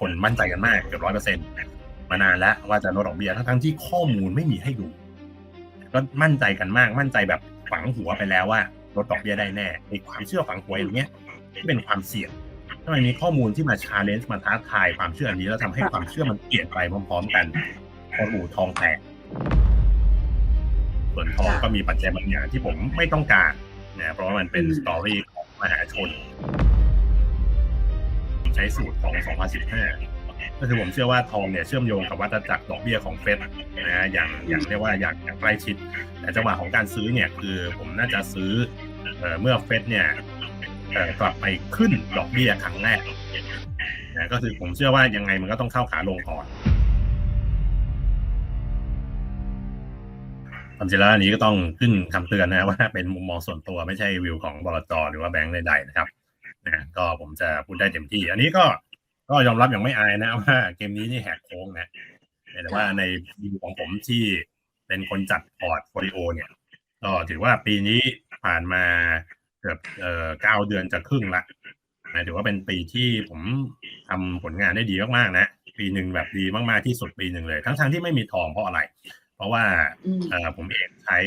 คนมั่นใจกันมากเกือบร้อยเปอร์เซ็นต์มานานแล้วว่าจะลดดอกเบี้ยทั้งที่ข้อมูลไม่มีให้ดูก็มั่นใจกันมากมั่นใจแบบฝังหัวไปแล้วว่าลดดอกเบี้ยได้แน่ในความเชื่อฝังหัวอย่างเงี้ยที่เป็นความเสี่ยงถ้ามันมีข้อมูลที่มาชาเลนจ์มาท้าทายความเชื่ออันนี้แล้วทำให้ความเชื่อมันเปลี่ยนไปพร้อม ๆ กันพอหูทองแตกส่วนทองก็มีปัจจัยบางอย่างที่ผมไม่ต้องการนะเพราะว่ามันเป็นสตอรี่ของมหาชน ใช้สูตรของ 2015 ก็คือผมเชื่อว่าทองเนี่ยเชื่อมโยงกับวัฏจักรดอกเบี้ยของเฟดนะฮะอย่างอย่างเรียกว่าอย่างอย่างใกล้ชิด แต่จังหวะของการซื้อเนี่ยคือผมน่าจะซื้อเออเมื่อเฟดเนี่ยกลับไปขึ้นดอกเบี้ยครั้งแรกนะก็คือผมเชื่อว่ายังไงมันก็ต้องเข้าขาลงก่อนความจริงแล้วอันนี้ก็ต้องขึ้นคำเตือนนะว่าเป็นมุมมองส่วนตัวไม่ใช่วิวของบลจหรือว่าแบงก์ใดๆนะครับ นะก็ผมจะพูดได้เต็มที่ อันนี้ก็ก็ยอมรับอย่างไม่อายนะว่าเกมนี้นี่แหกโค้งนะแต่ว่าในวิวของผมที่เป็นคนจัดพอร์ตโฟลิโอเนี่ยก็ถือว่าปีนี้ผ่านมาเกือบเอ่อเก้าเดือนจะครึ่งละนะถือว่าเป็นปีที่ผมทำผลงานได้ดีมากๆนะปีหนึ่งแบบดีมากๆที่สุดปีหนึ่งเลย ทั้งๆที่ไม่มีทองเพราะอะไร เพราะว่าอืมเอ่อผมเองใช้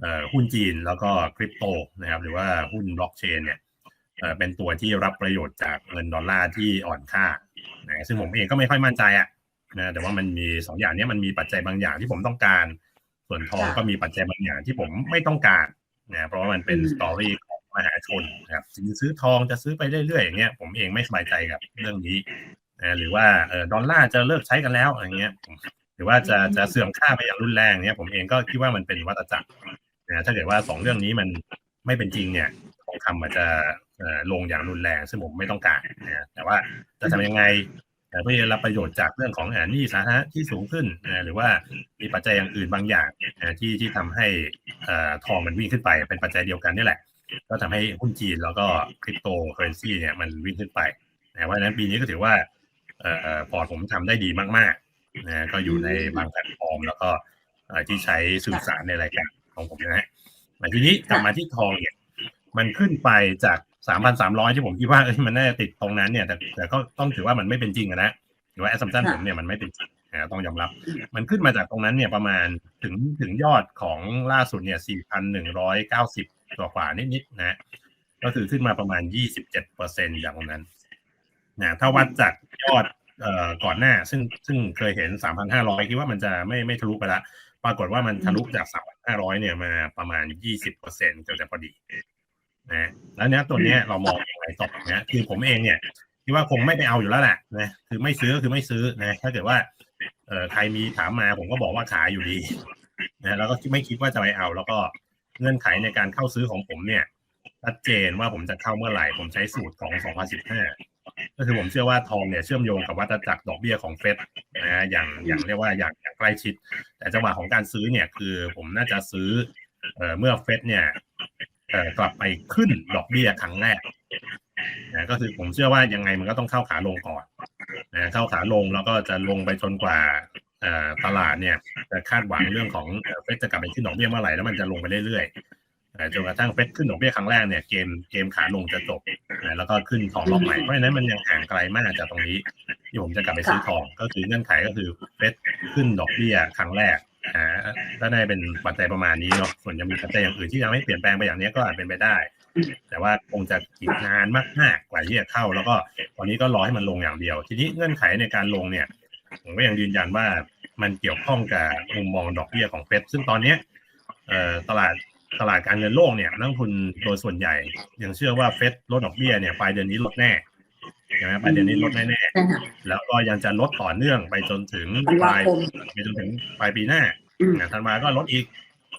เอ่อหุ้นจีนแล้วก็คริปโตนะครับ หรือว่าหุ้นบล็อกเชนเนี่ย เอ่อเป็นตัวที่รับประโยชน์จากเงินดอลลาร์ที่อ่อนค่านะซึ่งผมเองก็ไม่ค่อยมั่นใจอะนะแต่ว่ามันมีสองอย่างเนี้มันมีปัจจัยบางอย่างที่ผมต้องการ ส่วนทองค่ะก็มีปัจจัยบางอย่างที่ผมไม่ต้องการนะเพราะว่ามันเป็นอืมสตอรี่ของมหาชนนะครับจะซื้อทองจะซื้อไปเรื่อยๆอย่างเงี้ยผมเองไม่สบายใจกับเรื่องนี้นะหรือว่าเออดอลลาร์จะเลิกใช้กันแล้วอย่างเงี้ยหรือว่าจะจะเสื่อมค่าไปอย่างรุนแรงเนี่ยผมเองก็คิดว่ามันเป็นวัฏจักรนะถ้าเกิดว่าสองเรื่องนี้มันไม่เป็นจริงเนี่ยทองคำมันจะเอ่อ ลงอย่างรุนแรง ซึ่งผมไม่ต้องการนะแต่ว่าจะทำยังไงเอ่อเพื่อจะรับประโยชน์จากเรื่องของอ่าหนี้สาธารณะที่สูงขึ้นนะหรือว่ามีปัจจัยอย่างอื่นบางอย่างนะที่ที่ทำให้เอ่อทองมันวิ่งขึ้นไป เป็นปัจจัยเดียวกันนี่แหละ ก็ทำให้หุ้นจีนแล้วก็คริปโตเคอเรนซีเนี่ยมันวิ่งขึ้นไปนะเพราะฉะนั้นปีนี้ก็ถือว่าเอ่อเอ่อพอร์ตผมทำได้ดีมากๆนะก็อยู่ในบางแพลตฟอร์ม แล้วก็เอ่อที่ใช้สื่อสารในรายการของผมนะฮะแต่ทีนี้กลับมาที่ทองเนี่ยมันขึ้นไปจาก สามพันสามร้อยที่ผมคิดว่าเอ้ยมันน่าจะติดตรงนั้นเนี่ย แต่แต่ก็ต้องถือว่ามันไม่เป็นจริงอะนะหรือว่าแอสซัมชันผมเนี่ยมันไม่เป็นจริงนะต้องยอมรับ มันขึ้นมาจากตรงนั้นเนี่ยประมาณถึงถึงยอดของล่าสุดเนี่ยสี่พันหนึ่งร้อยเก้าสิบกว่ากว่านิดๆนะก็คือขึ้นมาประมาณยี่สิบเจ็ดเปอร์เซ็นต์จากตรงนั้นนะถ้าวัดจากยอดเอ่อก่อนหน้า ซึ่งซึ่งเคยเห็น3,500คิดว่ามันจะไม่ไม่ทะลุไปละปรากฏว่ามันทะลุจาก3,500เนี่ยมาประมาณ20เปอร์เซ็นต์ก็จะพอดี นะแล้วเนี้ยตัวเนี้ยเรามองยังไงต่อนะคือผมเองเนี่ยคิดว่าคงไม่ไปเอาอยู่แล้วแหละนะคือไม่ซื้อก็คือไม่ซื้อนะถ้าเกิดว่าเอ่อใครมีถามมาผมก็บอกว่าขายอยู่ดีนะแล้วก็ไม่คิดว่าจะไปเอา แล้วก็เงื่อนไขในการเข้าซื้อของผมเนี่ยชัดเจนว่าผมจะเข้าเมื่อไหร่ ผมใช้สูตรของ 2015 ก็คือผมเชื่อว่าทองเนี่ยเชื่อมโยงกับวัฏจักรดอกเบี้ยของเฟดนะฮะอย่างอย่างเรียกว่าอย่างอย่างใกล้ชิด แต่จังหวะของการซื้อเนี่ยคือผมน่าจะซื้อเอ่อเมื่อเฟดเนี่ยเอ่อ กลับไปขึ้นดอกเบี้ยครั้งแรกนะก็คือผมเชื่อว่ายังไงมันก็ต้องเข้าขาลงก่อนนะเข้าขาลงแล้วก็จะลงไปจนกว่าตลาดเนี่ยจะคาดหวังเรื่องของเฟดจะกลับไปขึ้นดอกเบี้ยเมื่อไหร่แล้วมันจะลงไปเรื่อยๆจนกระทั่งเฟดขึ้นดอกเบี้ยครั้งแรกเนี่ยเกมเกมขาลงจะจบนะแล้วก็ขึ้นทองรอบใหม่เพราะฉะนั้นมันยังห่างไกลมากจากตรงนี้ที่ผมจะกลับไปซื้อทองก็คือเงื่อนไขก็คือเฟดขึ้นดอกเบี้ยครั้งแรก อ่าได้เป็นปัจจัยประมาณนี้เนาะส่วนยังมีปัจจัยอย่างอื่นที่ยังไม่เปลี่ยนแปลงไปอย่างนี้ก็อาจเป็นไปได้ แต่ว่าคงจะอีกนานมากๆกว่าที่จะเข้า แล้วก็ตอนนี้ก็รอให้มันลงอย่างเดียว ทีนี้เงื่อนไขในการลงเนี่ยผมก็ยังยืนยันว่ามันเกี่ยวข้องกับมุมมองดอกเบี้ยของเฟดซึ่งตอนนี้ตลาดตลาดการเงินโลกเนี่ยนักลงทุนโดยส่วนใหญ่ยังเชื่อว่าเฟดลดดอกเบี้ยเนี่ยปลายเดือนนี้ลดแน่ ใช่ไหมปลายเดือนนี้ลดแน่ใช่ค่ะๆแล้วก็ยังจะลดต่อเนื่องไปจนถึงธันปวาลายคมไปจนถึงปลายปีหน้าอืมนะธันวาก็ลดอีก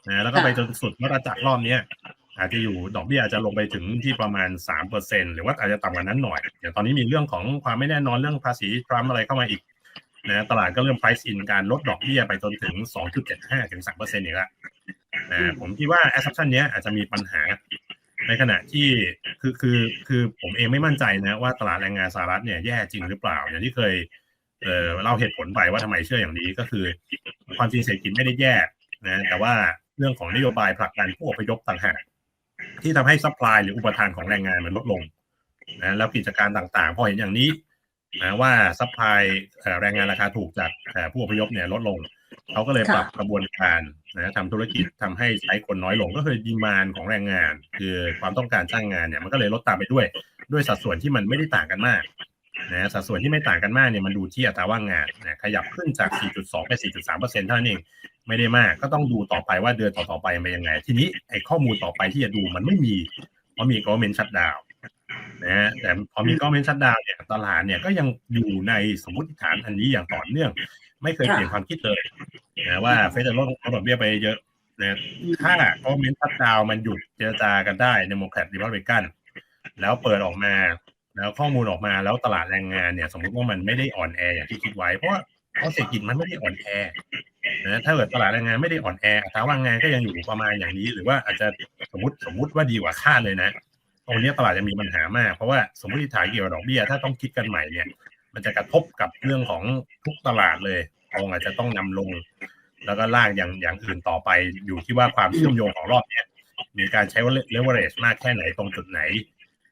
นะแล้วก็ค่ะไปจนสุดวัฏจักรรอบเนี้ยอาจจะอยู่ดอกเบี้ยอาจจะลงไปถึงที่ประมาณสามเปอร์เซ็นหรือว่าอาจจะต่ำกว่านั้นหน่อยอย่างตอนนี้มีเรื่องของความไม่แน่นอนเรื่องภาษีทรัมป์อะไรเข้ามาอีกนะตลาดก็เริ่ม price in การลดดอกเบี้ยไปจนถึง 2.75 ถึง3เปอร์เซ็นต์อีกแล้วนะผมคิดว่า assumption เนี้ยอาจจะมีปัญหา ในขณะที่คือคือคือผมเองไม่มั่นใจนะว่าตลาดแรงงานสหรัฐเนี่ยแย่จริงหรือเปล่า อย่างที่เคยเอ่อเล่าเหตุผลไปว่าทำไมเชื่ออย่างนี้ก็คือ ความจริงเศรษฐกิจไม่ได้แย่นะแต่ว่าเรื่องของนโยบายผลักดันผู้อพยพต่างหากที่ทำให้ซัพพลายหรืออุปทานของแรงงานมันลดลงนะแล้วกิจการต่างๆ พอเห็นอย่างนี้นะว่าซัพพลายแรงงานราคาถูกจากผู้อพยพเนี่ยลดลง เขาก็เลยปรับกระบวนการนะทำธุรกิจทำให้ใช้คนน้อยลงก็คือดีมานของแรงงาน คือความต้องการจ้างงานเนี่ยมันก็เลยลดตามไปด้วย ด้วยสัดส่วนที่มันไม่ได้ต่างกันมากนะสัดส่วนที่ไม่ต่างกันมากเนี่ยมันดูที่อัตราว่างงานนะขยับขึ้นจาก 4.2 ไป 4.3เปอร์เซ็นต์เท่านั้นเองไม่ได้มาก ก็ต้องดูต่อไปว่าเดือนต่อๆไปเป็นยังไง ทีนี้ไอ้ข้อมูลต่อไปที่จะดูมันไม่มีเพราะมี government shutdown นะฮะแต่พอมี government shutdown เนี่ยตลาดเนี่ยก็ยังอยู่ในสมมติฐานอันนี้อย่างต่อเนื่อง ไม่เคยเปลี่ยนความคิดเลยนะว่าเฟดจะลดลดดอกเบี้ยไปเยอะนะถ้า government shutdown มันหยุดเจรจากันได้ในโมแครตริพับลิกันแล้วเปิดออกมา แล้วข้อมูลออกมาแล้วตลาดแรงงานเนี่ย สมมติว่ามันไม่ได้อ่อนแออย่างที่คิดไว้เพราะว่าเพราะเศรษฐกิจมันไม่ได้อ่อนแอนะถ้าเกิดตลาดแรงงานไม่ได้อ่อนแออัตราว่างงานก็ยังอยู่ประมาณอย่างนี้ หรือว่าอาจจะสมมติสมมติว่าดีกว่าคาดเลยนะ ตรงนี้ตลาดจะมีปัญหามาก เพราะว่าสมมติฐานเกี่ยวกับดอกเบี้ยถ้าต้องคิดกันใหม่เนี่ย มันจะกระทบกับเรื่องของทุกตลาดเลยทองอาจจะต้องนำลง แล้วก็ลากอย่างอย่างอื่นต่อไปอยู่ที่ว่าความเชื่อมโยงของรอบเนี้ยมีการใช้เลเวอเรจมากแค่ไหนตรงจุดไหน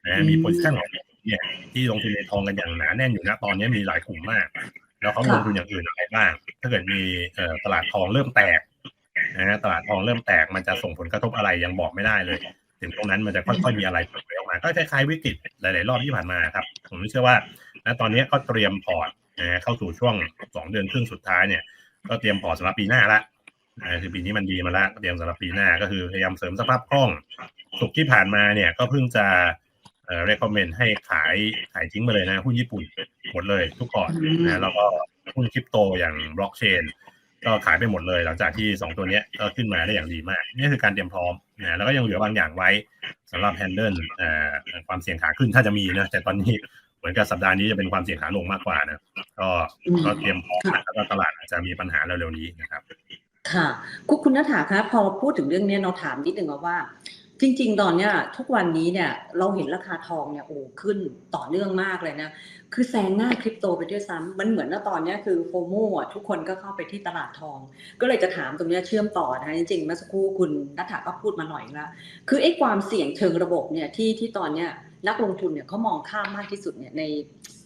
นะมีโพซิชันของเนี่ยที่ลงทุนในทองกันอย่างหนาแน่นอยู่นะตอนนี้มีหลายกลุ่มมาก แล้วเขาลงทุนอย่างอื่นอะไรบ้าง ถ้าเกิดมีตลาดทองเริ่มแตกนะฮะตลาดทองเริ่มแตกมันจะส่งผลกระทบอะไรยังบอกไม่ได้เลย ถึงตรงนั้นมันจะค่อยๆมีอะไรเปิดเผยออกมาก็คล้ายๆวิกฤตหลาย ๆ รอบที่ผ่านมาครับ ผมเชื่อว่าณตอนนี้ก็เตรียมพอร์ตนะเข้าสู่ช่วงสองเดือนครึ่งสุดท้ายเนี่ย ก็เตรียมพอร์ตสำหรับปีหน้าละนะคือปีนี้มันดีมาแล้วเตรียมสำหรับปีหน้าก็คือพยายามเสริมสภาพคล่องสุกที่ผ่านมาเนี่ยก็เพิ่งจะเอ่อ recommend ให้ขายขายทิ้งไปเลยนะหุ้นญี่ปุ่นหมดเลยทุกพอร์ตนะแล้วก็หุ้นคริปโตอย่างบล็อกเชน ก็ขายไปหมดเลยหลังจากที่สองตัวเนี้ยก็ขึ้นมาได้อย่างดีมาก นี่คือการเตรียมพร้อมนะแล้วก็ยังเหลือบางอย่างไว้สำหรับ handle เอ่อความเสี่ยงขาขึ้นถ้าจะมีนะแต่ตอนนี้เหมือนกับสัปดาห์นี้จะเป็นความเสี่ยงขาลงมากกว่านะก็ก็เตรียมพร้อมแล้วก็ตลาดอาจจะมีปัญหาเร็วๆนี้นะครับ ค่ะ คุณคุณนัฐาคะพอพูดถึงเรื่องเนี้ยเราถามนิดนึงว่า จริง ๆ ตอนเนี้ยทุกวันนี้เนี่ยเราเห็นราคาทองเนี่ยโอ้ขึ้นต่อเนื่องมากเลยนะ คือแซงหน้าคริปโตไปด้วยซ้ำมันเหมือนว่าตอนเนี้ยคือโฟโมอะทุกคนก็เข้าไปที่ตลาดทอง ก็เลยจะถามตรงเนี้ยเชื่อมต่อนะคะจริงๆเมื่อสักครู่คุณนัฐาก็พูดมาหน่อยแล้วคือไอ้ความเสี่ยงเชิงระบบเนี่ยที่ที่ตอนเนี้ยนักลงทุนเนี่ยเขามองข้ามมากที่สุดเนี่ยใน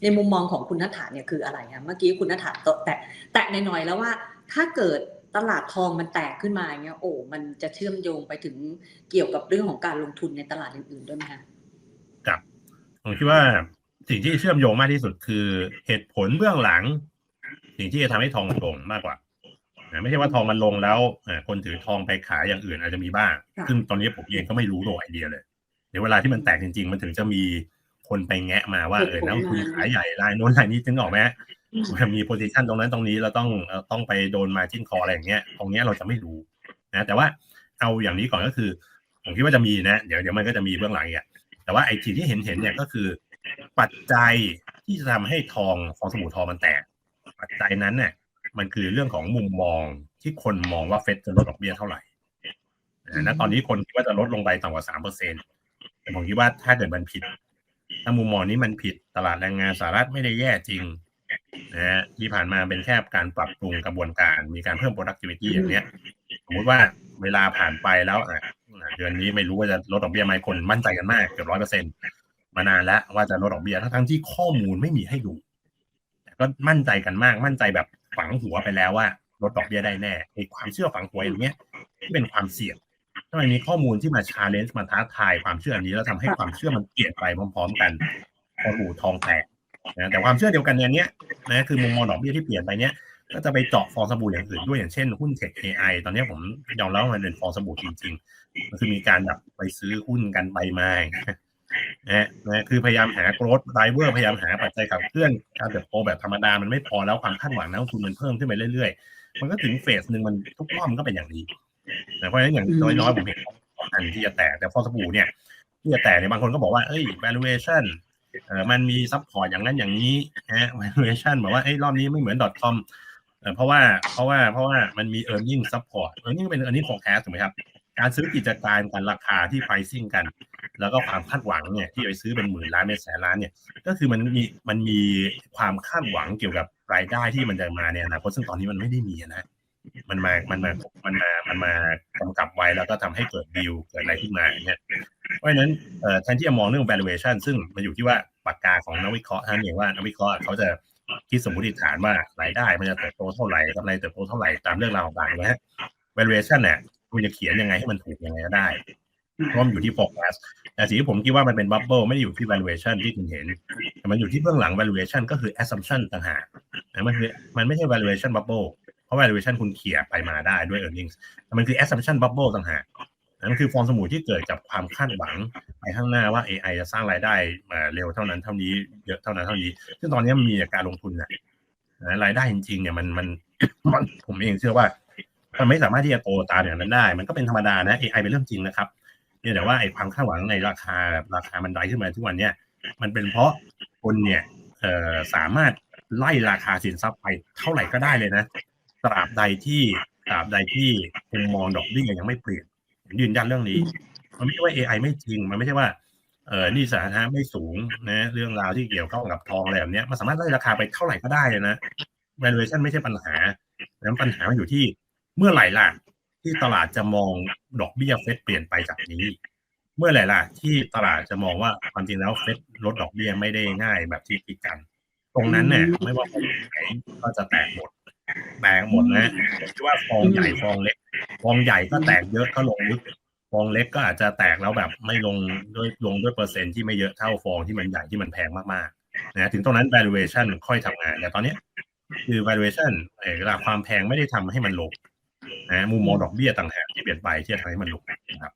ในมุมมองของคุณนัฐาเนี่ยคืออะไรคะเมื่อกี้คุณนัฐาแตะแตะในหน่อยๆแล้วว่าถ้าเกิด ตลาดทองมันแตกขึ้นมาอย่างเงี้ยโอ้มันจะเชื่อมโยงไปถึงเกี่ยวกับเรื่องของการลงทุนในตลาดอื่นๆด้วยไหมคะครับผมคิดว่าสิ่งที่เชื่อมโยงมากที่สุดคือเหตุผลเบื้องหลัง สิ่งที่จะทำให้ทองมันลงมากกว่านะไม่ใช่ว่าทองมันลงแล้วเอ่อคนถือทองไปขายอย่างอื่นอาจจะมีบ้างค่ะซึ่งตอนนี้ผมเองก็ไม่รู้ตัวไอเดียเลยเดี๋ยวเวลาที่มันแตกจริง ๆ มันถึงจะมีคนไปแงะมาว่าเออนักลงทุนขายใหญ่รายโน้นรายนี้จึงออกไหม มีโพซิชันตรงนั้นตรงนี้เราต้องต้องไปโดนมาจิ้นคออะไรอย่างเงี้ยตรงเนี้ยเราจะไม่รู้นะแต่ว่าเอาอย่างนี้ก่อนก็คือ ผมคิดว่าจะมีนะ เดี๋ยวเดี๋ยวมันก็จะมีเบื้องหลังอะแต่ว่าไอ้สิ่งที่เห็นเห็นเนี่ยก็คือ ปัจจัยที่จะทำให้ทองฟองสบู่ทองมันแตก ปัจจัยนั้นเนี่ยมันคือเรื่องของมุมมองที่คนมองว่าเฟดจะลดดอกเบี้ยเท่าไหร่นะตอนนี้คนคิดว่าจะลดลงไปต่ำกว่าสามเปอร์เซ็นต์แต่ผมคิดว่าถ้าเกิดมันผิด ถ้ามุมมองนี้มันผิดตลาดแรงงานสหรัฐไม่ได้แย่จริง นะฮะที่ผ่านมาเป็นแค่การปรับปรุงกระบวนการ มีการเพิ่ม productivity อย่างเนี้ยสมมติว่าเวลาผ่านไปแล้วอะเดือนนี้ไม่รู้ว่าจะลดดอกเบี้ยไหมคนมั่นใจกันมากเกือบร้อยเปอร์เซ็นมานานแล้วว่าจะลดดอกเบี้ยทั้งที่ข้อมูลไม่มีให้ดูแต่ก็มั่นใจกันมากมั่นใจแบบฝังหัวไปแล้วว่าลดดอกเบี้ยได้แน่ไอ้ความเชื่อฝังหัวอย่างเงี้ยที่เป็นความเสี่ยงถ้ามันมีข้อมูลที่มาชาเลนจ์มาท้าทายความเชื่ออันนี้แล้วทำให้ความเชื่อมันเปลี่ยนไปพร้อม ๆ กันพอหูทองแตก นะแต่ความเชื่อเดียวกันเนี้ยนะคือมุมมองดอกเบี้ยที่เปลี่ยนไปเนี้ยก็จะไปเจาะฟองสบู่อย่างอื่นด้วยอย่างเช่นหุ้นเทค AI ตอนนี้ผมยอมรับว่ามันเป็นฟองสบู่จริงๆมันคือมีการแบบไปซื้อหุ้นกันไปมาอย่างเงี้ยนะนะคือพยายามหา growth driver พยายามหาปัจจัยขับเคลื่อนการเติบโตแบบธรรมดามันไม่พอแล้วความคาดหวังนักลงทุนมันเพิ่มขึ้นไปเรื่อยๆ มันก็ถึงเฟสหนึ่งมันทุกรอบมันก็เป็นอย่างนี้นะเพราะฉะนั้นอย่างน้อยๆผมเห็นอันที่จะแตกแต่ฟองสบู่เนี่ยที่จะแตกเนี่ยบางคนก็บอกว่าเอ้ย valuation มันมีซัพพอร์ตอย่างนั้นอย่างนี้ฮะ valuation บอกว่าเอ้รอบนี้ไม่เหมือน .com เอ่อเพราะว่าเพราะว่าเพราะว่ามันมี e a r n i n g support e a r n i n g เป็น e a r n i n g forecast ถูกไหมครับ การซื้อกิจการกันราคาที่ pricing กัน แล้วก็ความคาดหวังเนี่ยที่ไปซื้อเป็นหมื่นล้านเป็นแสนล้านเนี่ย ก็คือมันมีมันมีความคาดหวังเกี่ยวกับรายได้ที่มันจะมาในอนาคตซึ่งตอนนี้มันไม่ได้มีนะมันมา มันมา มันมา มันมากำกับไว้แล้วก็ทำให้เกิดดีลเกิดอะไรขึ้นมาเงี้ย เพราะฉะนั้นแทนที่จะมองเรื่อง valuation ซึ่งมันอยู่ที่ว่าปากกาของนักวิเคราะห์ท่านเองว่านักวิเคราะห์เขาจะคิดสมมติฐานว่ารายได้มันจะเติบโตเท่าไหร่กำไรเติบโตเท่าไหร่ตามเรื่องราวต่างๆนะฮะ valuation เนี่ยคุณจะเขียนยังไงให้มันถูกยังไงก็ได้พราะมันอยู่ที่ forecast แต่สิ่งที่ผมคิดว่ามันเป็น bubble ไม่ได้อยู่ที่ valuation ที่คุณเห็น แต่มันอยู่ที่เบื้องหลัง valuation ก็คือ assumption ต่างหากนะมันคือมันไม่ใช่ valuation bubble เพราะ valuation คุณเขี่ยไปมาได้ด้วย earnings แต่มันคือ assumption bubble ต่างหาก นั่นคือฟองสบู่ที่เกิดจากความคาดหวังไปข้างหน้าว่า AI จะสร้างรายได้มาเร็วเท่านั้นเท่านี้เยอะเท่านั้นเท่านี้ ซึ่งตอนนี้มันมีการลงทุนนะนะรายได้จริงๆเนี่ยมันมันมันผมเองเชื่อว่ามันไม่สามารถที่จะโตตามอย่างนั้นได้ มันก็เป็นธรรมดานะ AI เป็นเรื่องจริงนะครับเนี่ยแต่ว่าไอ้ความคาดหวังในราคาราคามันไดขึ้นมาทุกวันเนี่ยมันเป็นเพราะคนเนี่ยเอ่อสามารถไล่ราคาสินทรัพย์ไปเท่าไหร่ก็ได้เลยนะตราบใดที่ตราบใดที่มุมมองดอกเบี้ยยังไม่เปลี่ยน ยืนยันเรื่องนี้ มันไม่ใช่ว่า AI ไม่จริง มันไม่ใช่ว่าเออนี่สาธารณะไม่สูงนะเรื่องราวที่เกี่ยวข้องกับทองอะไรแบบเนี้ยมันสามารถไล่ราคาไปเท่าไหร่ก็ได้เลยนะ valuation ไม่ใช่ปัญหาแล้วปัญหามันอยู่ที่เมื่อไหร่ล่ะ ที่ตลาดจะมองดอกเบี้ยเฟดเปลี่ยนไปจากนี้ เมื่อไหร่ล่ะ ที่ตลาดจะมองว่าความจริงแล้วเฟดลดดอกเบี้ยไม่ได้ง่ายแบบที่คิดกัน ตรงนั้นเนี่ยไม่ว่าฟองไหนก็จะแตกหมดแตกหมดนะคิดว่าฟองใหญ่ฟองเล็ก ฟองใหญ่ก็แตกเยอะก็ลงลึกฟองเล็กก็อาจจะแตกแล้วแบบไม่ลงด้วยลงด้วยเปอร์เซ็นต์ที่ไม่เยอะเท่าฟองที่มันใหญ่ที่มันแพงมากๆนะถึงตรงนั้น valuation ค่อยทำงานแต่ตอนเนี้ยคือ valuation เออเวลาความแพงไม่ได้ทำให้มันลงนะมุมมองดอกเบี้ยต่างหากที่เปลี่ยนไปที่จะทำให้มันลงนะครับ